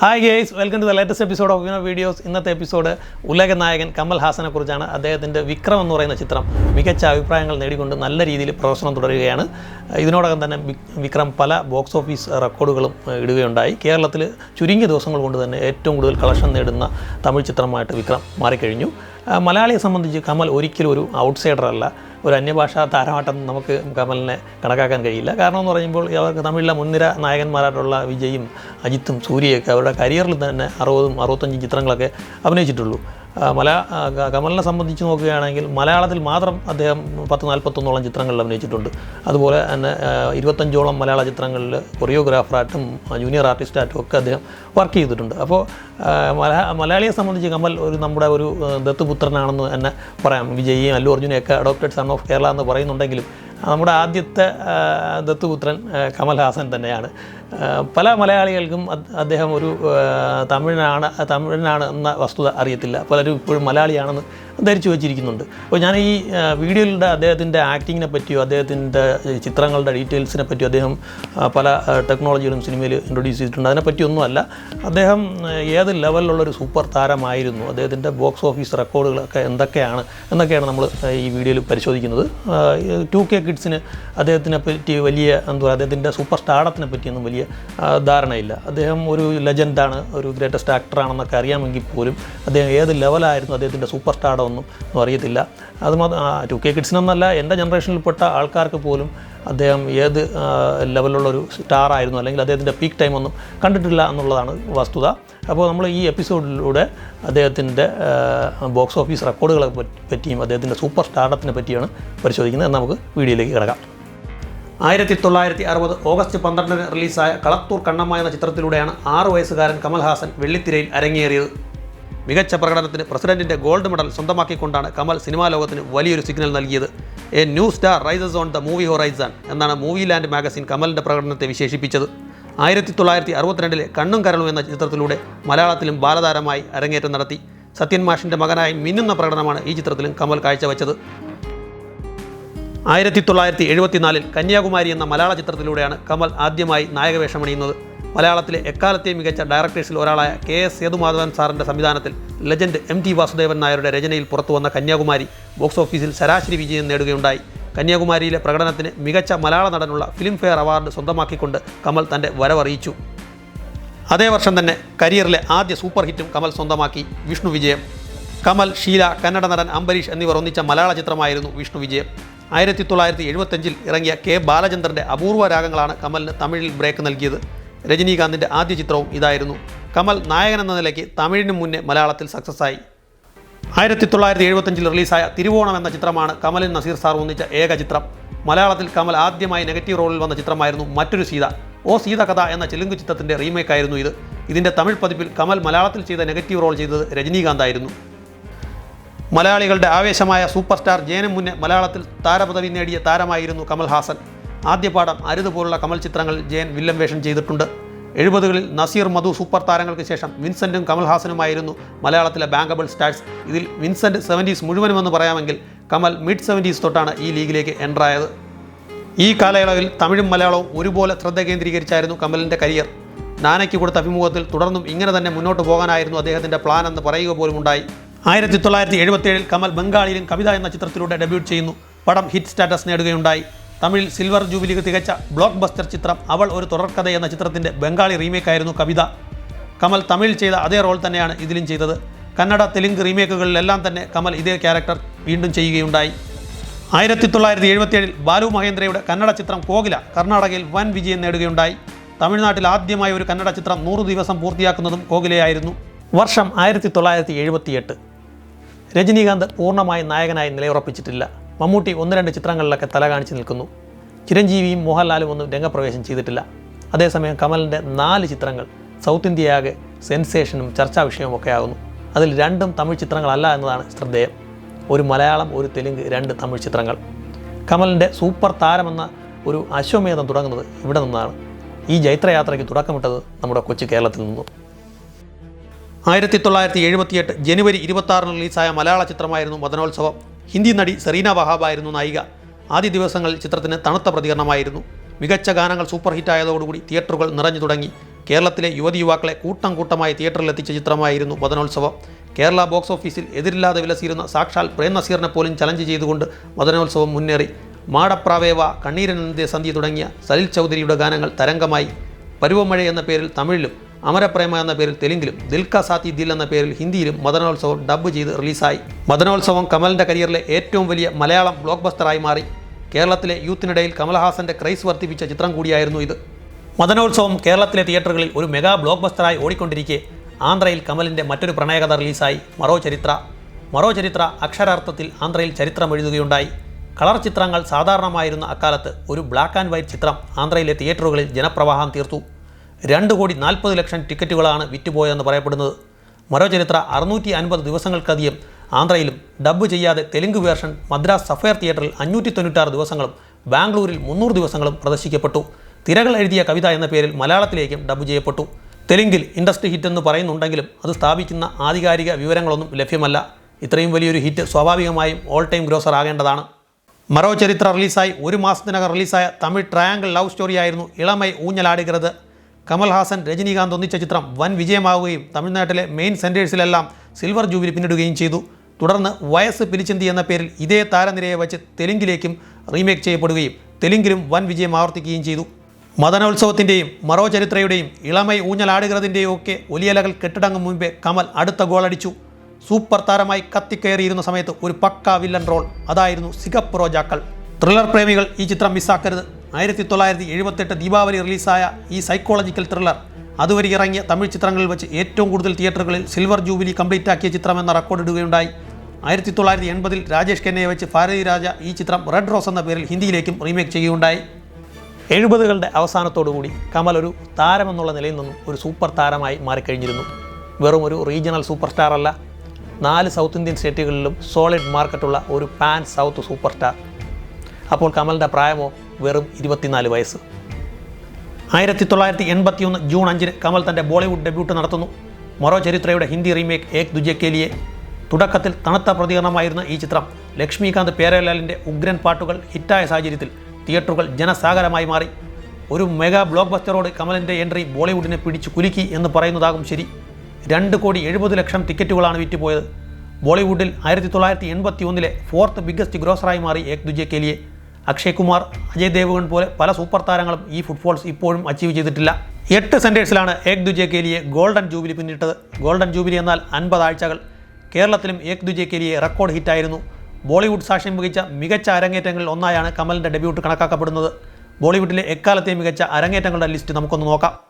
Hi guys welcome to the latest episode of Vino videos ഇന്നത്തെ episode ഉലക നായകൻ കമൽ ഹാസനെ കുറിച്ചാണ്. അദ്ദേഹത്തിന്റെ വിക്രം എന്ന് പറയുന്ന ചിത്രം മികച്ച അഭിപ്രായങ്ങൾ നേടിക്കൊണ്ട് നല്ല രീതിയിൽ പ്രവർത്തനം തുടരുകയാണ്. ഇതിനോടകം തന്നെ വിക്രം പല ബോക്സ് ഓഫീസ് റെക്കോർഡുകളും ഇടുകയുണ്ടായി. കേരളത്തിൽ ചുരുങ്ങിയ ദിവസങ്ങൾ കൊണ്ട് തന്നെ ഏറ്റവും കൂടുതൽ കളക്ഷൻ നേടുന്ന തമിഴ് ചിത്രമായിട്ട് വിക്രം മാറിക്കഴിഞ്ഞു. മലയാളിയെ സംബന്ധിച്ച് കമൽ ഒരിക്കലും ഒരു ഔട്ട്സൈഡർ അല്ല. ഒരു അന്യഭാഷാ താരമായിട്ടൊന്നും നമുക്ക് കമലിനെ കണക്കാക്കാൻ കഴിയില്ല. കാരണം എന്ന് പറയുമ്പോൾ അവർക്ക് തമിഴിലെ മുൻനിര നായകന്മാരായിട്ടുള്ള വിജയും അജിത്തും സൂര്യയൊക്കെ അവരുടെ കരിയറിൽ തന്നെ അറുപതും അറുപത്തഞ്ചും ചിത്രങ്ങളൊക്കെ അഭിനയിച്ചിട്ടുള്ളൂ. മല കമലിനെ സംബന്ധിച്ച് നോക്കുകയാണെങ്കിൽ മലയാളത്തിൽ മാത്രം അദ്ദേഹം പത്ത് നാൽപ്പത്തൊന്നോളം ചിത്രങ്ങളിൽ അഭിനയിച്ചിട്ടുണ്ട്. അതുപോലെ തന്നെ ഇരുപത്തഞ്ചോളം മലയാള ചിത്രങ്ങളിൽ കൊറിയോഗ്രാഫറായിട്ടും ജൂനിയർ ആർട്ടിസ്റ്റായിട്ടും ഒക്കെ അദ്ദേഹം വർക്ക് ചെയ്തിട്ടുണ്ട്. അപ്പോൾ മലയാളിയെ സംബന്ധിച്ച് കമൽ ഒരു നമ്മുടെ ഒരു ദത്തുപുത്രനാണെന്ന് തന്നെ പറയാം. വിജയിയും അല്ലു അർജുനെയൊക്കെ അഡോപ്റ്റഡ് സൺ ഓഫ് കേരള എന്ന് പറയുന്നുണ്ടെങ്കിലും നമ്മുടെ ആദ്യത്തെ ദത്തുപുത്രൻ കമൽഹാസൻ തന്നെയാണ്. പല മലയാളികൾക്കും അദ്- അദ്ദേഹം ഒരു തമിഴനാണ് തമിഴനാണ് എന്ന വസ്തുത അറിയത്തില്ല. പലരും ഇപ്പോഴും മലയാളിയാണെന്ന് ധരിച്ചു വച്ചിരിക്കുന്നുണ്ട്. അപ്പോൾ ഞാൻ ഈ വീഡിയോയിലൂടെ അദ്ദേഹത്തിന്റെ ആക്ടിങ്ങിനെ പറ്റിയോ അദ്ദേഹത്തിന്റെ ചിത്രങ്ങളുടെ ഡീറ്റെയിൽസിനെ പറ്റിയോ അദ്ദേഹം പല ടെക്നോളജികളും സിനിമയിൽ ഇൻട്രൊഡ്യൂസ് ചെയ്തിട്ടുണ്ട്. അതിനെപ്പറ്റിയൊന്നുമല്ല അദ്ദേഹം ആ, ഏത് ലെവലിലുള്ളൊരു സൂപ്പർ താരമായിരുന്നു? അദ്ദേഹത്തിന്റെ ബോക്സ് ഓഫീസ് റെക്കോർഡുകളൊക്കെ എന്തൊക്കെയാണ്? എന്നൊക്കെയാണ് നമ്മൾ ഈ വീഡിയോയിൽ പരിശോധിക്കുന്നത്. ടു കെ കിഡ്സിന് അദ്ദേഹത്തിനെ പറ്റി വലിയ എന്താ പറയുക അദ്ദേഹത്തിന്റെ സൂപ്പർ സ്റ്റാർഡത്തിനെ പറ്റിയൊന്നും വലിയ ആ, ധാരണയില്ല. അദ്ദേഹം ഒരു ലെജൻഡാണ് ഒരു ഗ്രേറ്റസ്റ്റ് ആക്ടറാണെന്നൊക്കെ അറിയാമെങ്കിൽ പോലും അദ്ദേഹം ഏത് ലെവലായിരുന്നു അദ്ദേഹത്തിന്റെ സൂപ്പർ സ്റ്റാർഡൊന്നും ഒന്നും അറിയത്തില്ല. അത് ടു കെ കിഡ്സിനൊന്നല്ല എന്റെ ജനറേഷനിൽപ്പെട്ട ആൾക്കാർക്ക് പോലും അദ്ദേഹം ഏത് ലെവലുള്ള ലെവലിലുള്ളൊരു സ്റ്റാർ ആയിരുന്നു അല്ലെങ്കിൽ അദ്ദേഹത്തിന്റെ പീക്ക് ടൈം ഒന്നും കണ്ടിട്ടില്ല എന്നുള്ളതാണ് വസ്തുത. അപ്പോൾ നമ്മൾ ഈ എപ്പിസോഡിലൂടെ അദ്ദേഹത്തിന്റെ ബോക്സ് ഓഫീസ് റെക്കോർഡുകളെ പറ്റിയും അദ്ദേഹത്തിന്റെ സൂപ്പർ സ്റ്റാർഡത്തിനെ പറ്റിയാണ് പരിശോധിക്കുന്നത്. നമുക്ക് വീഡിയോയിലേക്ക് കിടക്കാം. ആയിരത്തി തൊള്ളായിരത്തി അറുപത് ഓഗസ്റ്റ് പന്ത്രണ്ടിന് റിലീസായ കളത്തൂർ കണ്ണമ്മ എന്ന ചിത്രത്തിലൂടെയാണ് ആറു വയസ്സുകാരൻ കമൽഹാസൻ വെള്ളിത്തിരയിൽ അരങ്ങേറിയത്. മികച്ച പ്രകടനത്തിന് പ്രസിഡന്റിന്റെ ഗോൾഡ് മെഡൽ സ്വന്തമാക്കിക്കൊണ്ടാണ് കമൽ സിനിമാ ലോകത്തിന് വലിയൊരു സിഗ്നൽ നൽകിയത്. A new star rises on the movie horizon എന്നാണ് മൂവി ലാൻഡ് മാഗസിൻ കമലിന്റെ പ്രകടനത്തെ വിശേഷിപ്പിച്ചത്. ആയിരത്തി തൊള്ളായിരത്തി അറുപത്തിരണ്ടിലെ കണ്ണും കരളും എന്ന ചിത്രത്തിലൂടെ മലയാളത്തിലും ബാലതാരമായി അരങ്ങേറ്റം നടത്തി. സത്യൻ മാഷിന്റെ മകനായി മിന്നുന്ന പ്രകടനമാണ് ഈ ചിത്രത്തിലും കമൽ കാഴ്ചവെച്ചത്. ആയിരത്തി തൊള്ളായിരത്തി എഴുപത്തിനാലിൽ കന്യാകുമാരി എന്ന മലയാള ചിത്രത്തിലൂടെയാണ് കമൽ ആദ്യമായി നായകവേഷമണിയുന്നത്. മലയാളത്തിലെ എക്കാലത്തെയും മികച്ച ഡയറക്ടേഴ്സിൽ ഒരാളായ കെ എസ് സേതുമാധവൻ സാറിന്റെ സംവിധാനത്തിൽ ലെജൻഡ് എം ടി വാസുദേവൻ നായരുടെ രചനയിൽ പുറത്തുവന്ന കന്യാകുമാരി ബോക്സ് ഓഫീസിൽ ശരാശരി വിജയം നേടുകയുണ്ടായി. കന്യാകുമാരിയിലെ പ്രകടനത്തിന് മികച്ച മലയാള നടനുള്ള ഫിലിംഫെയർ അവാർഡ് സ്വന്തമാക്കിക്കൊണ്ട് കമൽ തന്റെ വരവറിയിച്ചു. അതേ വർഷം തന്നെ കരിയറിലെ ആദ്യ സൂപ്പർ ഹിറ്റും കമൽ സ്വന്തമാക്കി വിഷ്ണു വിജയം. കമൽ ഷീല കന്നഡ നടൻ അംബരീഷ് എന്നിവർ ഒന്നിച്ച മലയാള ചിത്രമായിരുന്നു വിഷ്ണു വിജയം. ആയിരത്തി തൊള്ളായിരത്തി എഴുപത്തഞ്ചിൽ ഇറങ്ങിയ കെ ബാലചന്ദ്രന്റെ അപൂർവ രാഗങ്ങളാണ് കമലിന് തമിഴിൽ ബ്രേക്ക് നൽകിയത്. രജനീകാന്തിന്റെ ആദ്യ ചിത്രവും ഇതായിരുന്നു. കമൽ നായകൻ എന്ന നിലയ്ക്ക് തമിഴിന് മുന്നേ മലയാളത്തിൽ സക്സസ് ആയി. ആയിരത്തി തൊള്ളായിരത്തി എഴുപത്തഞ്ചിൽ റിലീസായ തിരുവോണം എന്ന ചിത്രമാണ് കമലിൻ നസീർ സാർ ഒന്നിച്ച ഏക ചിത്രം. മലയാളത്തിൽ കമൽ ആദ്യമായി നെഗറ്റീവ് റോളിൽ വന്ന ചിത്രമായിരുന്നു മറ്റൊരു സീത. ഓ സീത കഥ എന്ന തെലുങ്ക് ചിത്രത്തിന്റെ റീമേക്കായിരുന്നു ഇത്. ഇതിന്റെ തമിഴ് പതിപ്പിൽ കമൽ മലയാളത്തിൽ ചെയ്ത നെഗറ്റീവ് റോൾ ചെയ്തത് രജനീകാന്ത് ആയിരുന്നു. മലയാളികളുടെ ആവേശമായ സൂപ്പർ സ്റ്റാർ ജയനും മുന്നേ മലയാളത്തിൽ താരപദവി നേടിയ താരമായിരുന്നു കമൽ ഹാസൻ. ആദ്യപാഠം അരുത് പോലുള്ള കമൽ ചിത്രങ്ങൾ ജയൻ വില്ലൻ വേഷം ചെയ്തിട്ടുണ്ട്. എഴുപതുകളിൽ നസീർ മധു സൂപ്പർ താരങ്ങൾക്ക് ശേഷം വിൻസെന്റും കമൽഹാസനുമായിരുന്നു മലയാളത്തിലെ ബാങ്കബിൾ സ്റ്റാർസ്. ഇതിൽ വിൻസെന്റ് സെവന്റീസ് മുഴുവനുമെന്ന് പറയാമെങ്കിൽ കമൽ മിഡ് സെവന്റീസ് തൊട്ടാണ് ഈ ലീഗിലേക്ക് എന്ററായത് ഈ കാലയളവിൽ തമിഴും മലയാളവും ഒരുപോലെ ശ്രദ്ധ കേന്ദ്രീകരിച്ചായിരുന്നു കമലിന്റെ കരിയർ. നാനയ്ക്ക് കൊടുത്ത അഭിമുഖത്തിൽ തുടർന്നും ഇങ്ങനെ തന്നെ മുന്നോട്ട് പോകാനായിരുന്നു അദ്ദേഹത്തിന്റെ പ്ലാൻ എന്ന് പറയുക പോലും ഉണ്ടായി. ആയിരത്തി തൊള്ളായിരത്തി എഴുപത്തിയേഴിൽ കമൽ ബംഗാളിയിലും കവിത എന്ന ചിത്രത്തിലൂടെ ഡെബ്യൂട്ട് ചെയ്യുന്നു. പടം ഹിറ്റ് സ്റ്റാറ്റസ് നേടുകയുണ്ടായി. തമിഴിൽ സിൽവർ ജൂബിലിക്ക് തികച്ച ബ്ലോക്ക് ബസ്റ്റർ ചിത്രം അവൾ ഒരു തുടർക്കഥ എന്ന ചിത്രത്തിന്റെ ബംഗാളി റീമേക്കായിരുന്നു കവിത. കമൽ തമിഴിൽ ചെയ്ത അതേ റോൾ തന്നെയാണ് ഇതിലും ചെയ്തത്. കന്നഡ തെലുങ്ക് റീമേക്കുകളിലെല്ലാം തന്നെ കമൽ ഇതേ ക്യാരക്ടർ വീണ്ടും ചെയ്യുകയുണ്ടായി. ആയിരത്തി തൊള്ളായിരത്തി എഴുപത്തിയേഴിൽ ബാലു മഹേന്ദ്രയുടെ കന്നഡ ചിത്രം കോകില കർണാടകയിൽ വൻ വിജയം നേടുകയുണ്ടായി. തമിഴ്നാട്ടിൽ ആദ്യമായി ഒരു കന്നഡ ചിത്രം നൂറ് ദിവസം പൂർത്തിയാക്കുന്നതും കോകിലയായിരുന്നു. വർഷം ആയിരത്തി തൊള്ളായിരത്തി എഴുപത്തിയെട്ട് രജനീകാന്ത് പൂർണമായി നായകനായി നിലയുറപ്പിച്ചിട്ടില്ല. മമ്മൂട്ടി ഒന്ന് രണ്ട് ചിത്രങ്ങളിലൊക്കെ തല കാണിച്ച് നിൽക്കുന്നു. ചിരഞ്ജീവിയും മോഹൻലാലും ഒന്നും രംഗപ്രവേശം ചെയ്തിട്ടില്ല. അതേസമയം കമലിന്റെ നാല് ചിത്രങ്ങൾ സൗത്ത് ഇന്ത്യയാകെ സെൻസേഷനും ചർച്ചാ വിഷയവും ഒക്കെ ആകുന്നു. അതിൽ രണ്ടും തമിഴ് ചിത്രങ്ങളല്ല എന്നതാണ് ശ്രദ്ധേയം. ഒരു മലയാളം ഒരു തെലുങ്ക് രണ്ട് തമിഴ് ചിത്രങ്ങൾ. കമലിന്റെ സൂപ്പർ താരമെന്ന ഒരു അശ്വമേധം തുടങ്ങുന്നത് ഇവിടെ നിന്നാണ്. ഈ ജൈത്രയാത്രയ്ക്ക് തുടക്കമിട്ടത് നമ്മുടെ കൊച്ചു കേരളത്തിൽ നിന്നും. ആയിരത്തി തൊള്ളായിരത്തി എഴുപത്തിയെട്ട് ജനുവരി ഇരുപത്തി റിലീസായ മലയാള ചിത്രമായിരുന്നു മദനോത്സവം ഹിന്ദി നടി സെറീന വഹാബായിരുന്നു നായിക. ആദ്യ ദിവസങ്ങളിൽ ചിത്രത്തിന് തണുത്ത പ്രതികരണമായിരുന്നു. മികച്ച ഗാനങ്ങൾ സൂപ്പർ ഹിറ്റായതോടുകൂടി തിയേറ്ററുകൾ നിറഞ്ഞു തുടങ്ങി. കേരളത്തിലെ യുവതി യുവാക്കളെ കൂട്ടം കൂട്ടമായി തിയേറ്ററിൽ എത്തിച്ച ചിത്രമായിരുന്നു മദനോത്സവം കേരള ബോക്സ് ഓഫീസിൽ എതിരില്ലാതെ വിലസിയിരുന്ന സാക്ഷാൽ പ്രേം നസീറിനെ പോലും ചലഞ്ച് ചെയ്തുകൊണ്ട് മദനോത്സവം മുന്നേറി. മാടപ്രാവേവ കണ്ണീരനന്ദ സന്ധ്യ തുടങ്ങിയ സലിൽ ചൗധരിയുടെ ഗാനങ്ങൾ തരംഗമായി. പരുവമഴ എന്ന പേരിൽ തമിഴിലും അമരപ്രേമ എന്ന പേരിൽ തെലുങ്കിലും ദിൽക സാത്തി ദിൽ എന്ന പേരിൽ ഹിന്ദിയിലും മദനോത്സവം ഡബ്ബ് ചെയ്ത് റിലീസായി. മദനോത്സവം കമലിന്റെ കരിയറിലെ ഏറ്റവും വലിയ മലയാളം ബ്ലോക്ക് ബസ്റ്ററായി മാറി. കേരളത്തിലെ യൂത്തിനിടയിൽ കമൽഹാസന്റെ ക്രൈസ് വർദ്ധിപ്പിച്ച ചിത്രം കൂടിയായിരുന്നു ഇത്. മദനോത്സവം കേരളത്തിലെ തിയേറ്ററുകളിൽ ഒരു മെഗാ ബ്ലോക്ക് ബസ്റ്ററായി ഓടിക്കൊണ്ടിരിക്കെ ആന്ധ്രയിൽ കമലിന്റെ മറ്റൊരു പ്രണയകഥ റിലീസായി മറോ ചരിത്ര. മറോ ചരിത്ര അക്ഷരാർത്ഥത്തിൽ ആന്ധ്രയിൽ ചരിത്രം എഴുതുകയുണ്ടായി. കളർ ചിത്രങ്ങൾ സാധാരണമായിരുന്ന അക്കാലത്ത് ഒരു ബ്ലാക്ക് ആൻഡ് വൈറ്റ് ചിത്രം ആന്ധ്രയിലെ തിയേറ്ററുകളിൽ ജനപ്രവാഹം തീർത്തു. രണ്ട് കോടി നാൽപ്പത് ലക്ഷം ടിക്കറ്റുകളാണ് വിറ്റുപോയതെന്ന് പറയപ്പെടുന്നത്. മരോ ചരിത്ര അറുന്നൂറ്റി അൻപത് ദിവസങ്ങൾക്കധികം ആന്ധ്രയിലും ഡബ്ബ് ചെയ്യാതെ തെലുങ്ക് വേർഷൻ മദ്രാസ് സഫയർ തിയേറ്ററിൽ അഞ്ഞൂറ്റി തൊണ്ണൂറ്റാറ് ദിവസങ്ങളും ബാംഗ്ലൂരിൽ മുന്നൂറ് ദിവസങ്ങളും പ്രദർശിക്കപ്പെട്ടു. തിരകൾ എഴുതിയ കവിത എന്ന പേരിൽ മലയാളത്തിലേക്കും ഡബ്ബ് ചെയ്യപ്പെട്ടു. തെലുങ്കിൽ ഇൻഡസ്ട്രി ഹിറ്റ് എന്ന് പറയുന്നുണ്ടെങ്കിലും അത് സ്ഥാപിക്കുന്ന ആധികാരിക വിവരങ്ങളൊന്നും ലഭ്യമല്ല. ഇത്രയും വലിയൊരു ഹിറ്റ് സ്വാഭാവികമായും ഓൾ ടൈം ഗ്രോസർ ആകേണ്ടതാണ്. മറോ ചരിത്ര റിലീസായി ഒരു മാസത്തിനകം റിലീസായ തമിഴ് ട്രയാങ്കിൾ ലവ് സ്റ്റോറിയായിരുന്നു ഇളമൈ ഊഞ്ഞലാടുകരുത്. കമൽഹാസൻ രജനീകാന്ത് ഒന്നിച്ച ചിത്രം വൻ വിജയമാവുകയും തമിഴ്നാട്ടിലെ മെയിൻ സെന്റേഴ്സിലെല്ലാം സിൽവർ ജൂബിലി പിന്നിടുകയും ചെയ്തു. തുടർന്ന് വയസ്സ് പിരിച്ചിന്തി എന്ന പേരിൽ ഇതേ താരനിരയെ വച്ച് തെലുങ്കിലേക്കും റീമേക്ക് ചെയ്യപ്പെടുകയും തെലുങ്കിലും വൻ വിജയം ആവർത്തിക്കുകയും ചെയ്തു. മദനോത്സവത്തിന്റെയും മറോ ചരിത്രയുടെയും ഇളമൈ ഊഞ്ഞലാടുகிறതിന്റെയും ഒക്കെ ഒലിയലകൾ കെട്ടിടങ്ങും മുമ്പേ കമൽ അടുത്ത ഗോളടിച്ചു സൂപ്പർ താരമായി കത്തിക്കയറിയിരുന്ന സമയത്ത് ഒരു പക്ക വില്ലൻ റോൾ. അതായിരുന്നു സിഗപ്പ് റോജാക്കൾ ത്രില്ലർ പ്രേമികൾ ഈ ചിത്രം മിസ്സാക്കരുത്. ആയിരത്തി തൊള്ളായിരത്തി എഴുപത്തെട്ട് ദീപാവലി റിലീസായ ഈ സൈക്കോളജിക്കൽ ത്രില്ലർ അതുവരെ ഇറങ്ങിയ തമിഴ് ചിത്രങ്ങളിൽ വെച്ച് ഏറ്റവും കൂടുതൽ തിയേറ്ററുകളിൽ സിൽവർ ജൂബിലി കംപ്ലീറ്റ് ആക്കിയ ചിത്രമെന്ന റെക്കോർഡ് ഇടുകയുണ്ടായി. ആയിരത്തി തൊള്ളായിരത്തി എൺപതിൽ രാജേഷ് ഖന്നയെ വെച്ച് ഭാരതി രാജ ഈ ചിത്രം റെഡ് റോസ് എന്ന പേരിൽ ഹിന്ദിയിലേക്കും റീമേക്ക് ചെയ്യുകയുണ്ടായി. എഴുപതുകളുടെ അവസാനത്തോടുകൂടി കമൽ ഒരു താരമെന്നുള്ള നിലയിൽ നിന്നും ഒരു സൂപ്പർ താരമായി മാറിക്കഴിഞ്ഞിരുന്നു. വെറും ഒരു റീജിയണൽ സൂപ്പർ സ്റ്റാർ അല്ല നാല് സൗത്ത് ഇന്ത്യൻ സ്റ്റേറ്റുകളിലും സോളിഡ് മാർക്കറ്റുള്ള ഒരു പാൻ സൗത്ത് സൂപ്പർ സ്റ്റാർ. അപ്പോൾ കമലിന്റെ പ്രായമോ വെറും ഇരുപത്തിനാല് വയസ്സ്. ആയിരത്തി തൊള്ളായിരത്തി എൺപത്തിയൊന്ന് ജൂൺ അഞ്ചിന് കമൽ തന്റെ ബോളിവുഡ് ഡെബ്യൂട്ട് നടത്തുന്നു. മറോ ചരിത്രയുടെ ഹിന്ദി റീമേക്ക് ഏക് ദുജെ കേലിയെ തുടക്കത്തിൽ തണുത്ത പ്രതികരണമായിരുന്ന ഈ ചിത്രം ലക്ഷ്മികാന്ത് പേരലാലിന്റെ ഉഗ്രൻ പാട്ടുകൾ ഹിറ്റായ സാഹചര്യത്തിൽ തിയേറ്ററുകൾ ജനസാഗരമായി മാറി. ഒരു മെഗാ ബ്ലോക്ക് ബസ്റ്ററോട് കമലിന്റെ എൻട്രി ബോളിവുഡിനെ പിടിച്ചു കുലുക്കി എന്ന് പറയുന്നതാകും ശരി. രണ്ട് കോടി എഴുപത് ലക്ഷം ടിക്കറ്റുകളാണ് വിറ്റുപോയത്. ബോളിവുഡിൽ ആയിരത്തി തൊള്ളായിരത്തി എൺപത്തി ഒന്നിലെ ഫോർത്ത് ബിഗ്ഗസ്റ്റ് ഗ്രോസറായി മാറി ഏക് ദുജെ കേലിയെ അക്ഷയ് കുമാർ അജയ് ദേവഗൺ പോലെ പല സൂപ്പർ താരങ്ങളും ഈ ഫുട്ബോൾസ് ഇപ്പോഴും അച്ചീവ് ചെയ്തിട്ടില്ല. എട്ട് സെന്റേഴ്സിലാണ് ഏക് ദുജെ കേലിയെ ഗോൾഡൻ ജൂബിലി പിന്നിട്ടത്. ഗോൾഡൻ ജൂബിലി എന്നാൽ അൻപത് ആഴ്ചകൾ. കേരളത്തിലും ഏക് ദുജെ കേലിയെ റെക്കോർഡ് ഹിറ്റായിരുന്നു ബോളിവുഡ് സാക്ഷ്യം മികച്ച മികച്ച അരങ്ങേറ്റങ്ങളിൽ ഒന്നായാണ് കമലിന്റെ ഡെബ്യൂട്ട് കണക്കാക്കപ്പെടുന്നത്. ബോളിവുഡിലെ എക്കാലത്തെയും മികച്ച അരങ്ങേറ്റങ്ങളുടെ ലിസ്റ്റ് നമുക്കൊന്ന് നോക്കാം.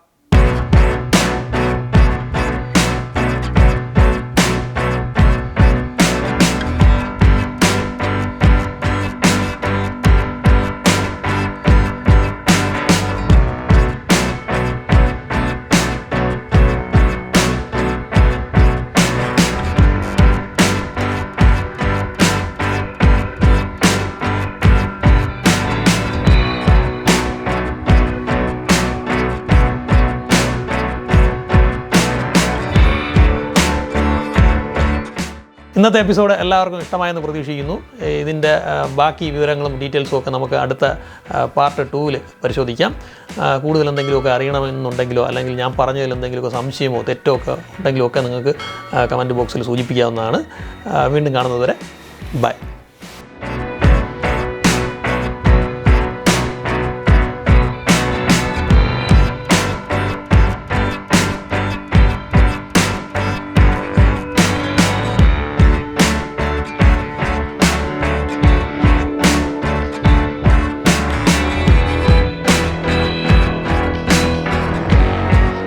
ഇന്നത്തെ എപ്പിസോഡ് എല്ലാവർക്കും ഇഷ്ടമായെന്ന് പ്രതീക്ഷിക്കുന്നു. ഇതിന്റെ ബാക്കി വിവരങ്ങളും ഡീറ്റെയിൽസും ഒക്കെ നമുക്ക് അടുത്ത പാർട്ട് ടൂവിൽ പരിശോധിക്കാം. കൂടുതൽ എന്തെങ്കിലുമൊക്കെ അറിയണമെന്നുണ്ടെങ്കിലോ അല്ലെങ്കിൽ ഞാൻ പറഞ്ഞതിൽ എന്തെങ്കിലുമൊക്കെ സംശയമോ തെറ്റോ ഒക്കെ ഉണ്ടെങ്കിലോ ഒക്കെ നിങ്ങൾക്ക് കമന്റ് ബോക്സിൽ സൂചിപ്പിക്കാവുന്നതാണ്. വീണ്ടും കാണുന്നതുവരെ ബൈ.